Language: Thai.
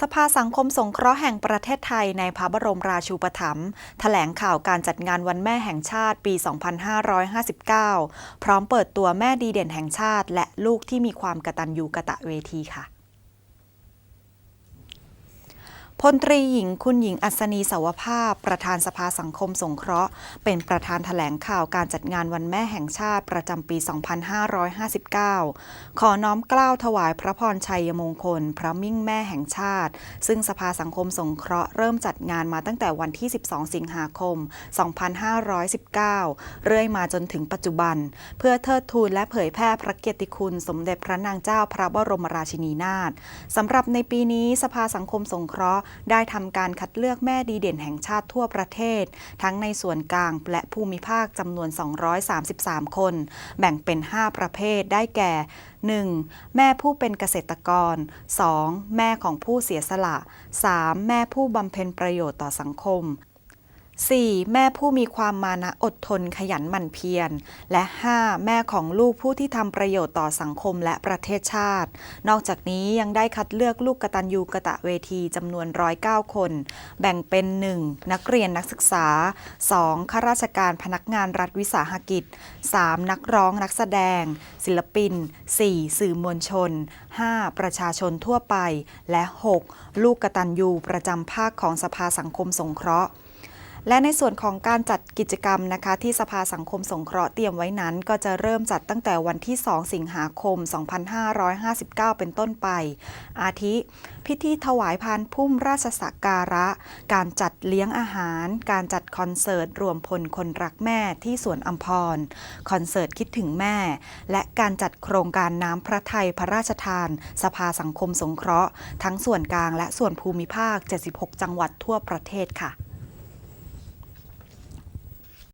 สภาสังคมสงเคราะห์แห่งประเทศไทยในพระบรมราชูปถัมภ์แถลงข่าวการจัดงานวันแม่แห่งชาติปี 2559 พร้อมเปิดตัวแม่ดีเด่นแห่งชาติ และลูกที่มีความกตัญญูกะตะเวทีค่ะ พลตรีหญิงคุณหญิงอัศนีสาวภาพ ประธานสภาสังคมสงเคราะห์ เป็นประธานแถลงข่าวการจัดงานวันแม่แห่งชาติประจำปี 2559 ขอน้อมกล้าวถวายพระพรชัยมงคล พระมิ่งแม่แห่งชาติ ซึ่งสภาสังคมสงเคราะห์เริ่มจัดงานมาตั้งแต่วันที่ 12 สิงหาคม 2519 เรื่อยมาจนถึงปัจจุบัน เพื่อเทิดทูนและเผยแพร่พระเกียรติคุณ สมเด็จพระนางเจ้าพระบรมราชินีนาถสำหรับในปีนี้สภาสังคมสงเคราะห์ได้ทำการคัดเลือกแม่ดีเด่นแห่งชาติทั่วประเทศ ทั้งในส่วนกลางและภูมิภาคจำนวน 233 คน แบ่งเป็น 5 ประเภทได้แก่ 1. แม่ผู้เป็นเกษตรกร 2. แม่ของผู้เสียสละ 3. แม่ผู้บำเพ็ญประโยชน์ต่อสังคม 4. แม่ผู้มีความมานะอดทนขยันหมั่นเพียร และ 5. แม่ของลูกผู้ที่ทำประโยชน์ต่อสังคมและประเทศชาติ นอกจากนี้ยังได้คัดเลือกลูกกตัญญูกะตะเวทีจำนวน 109 คน แบ่งเป็น 1. นักเรียนนักศึกษา 2. ข้าราชการพนักงานรัฐวิสาหกิจ 3. นักร้องนักแสดง ศิลปิน 4. สื่อมวลชน 5. ประชาชนทั่วไป และ 6. ลูกกตัญญูประจำภาคของสภาสังคมสงเคราะห์ และในส่วนของการจัดกิจกรรมนะคะที่สภาสังคมสงเคราะห์เตรียมไว้นั้น ก็จะเริ่มจัดตั้งแต่วันที่ 2 สิงหาคม 2559 เป็นต้นไป อาทิ พิธีถวายพานพุ่มราชสักการะ การจัดเลี้ยงอาหาร การจัดคอนเสิร์ตรวมพลคนรักแม่ที่สวนอัมพร คอนเสิร์ตคิดถึงแม่ และการจัดโครงการน้ำพระไทยพระราชทาน สภาสังคมสงเคราะห์ ทั้งส่วนกลางและส่วนภูมิภาค 76 จังหวัดทั่วประเทศค่ะ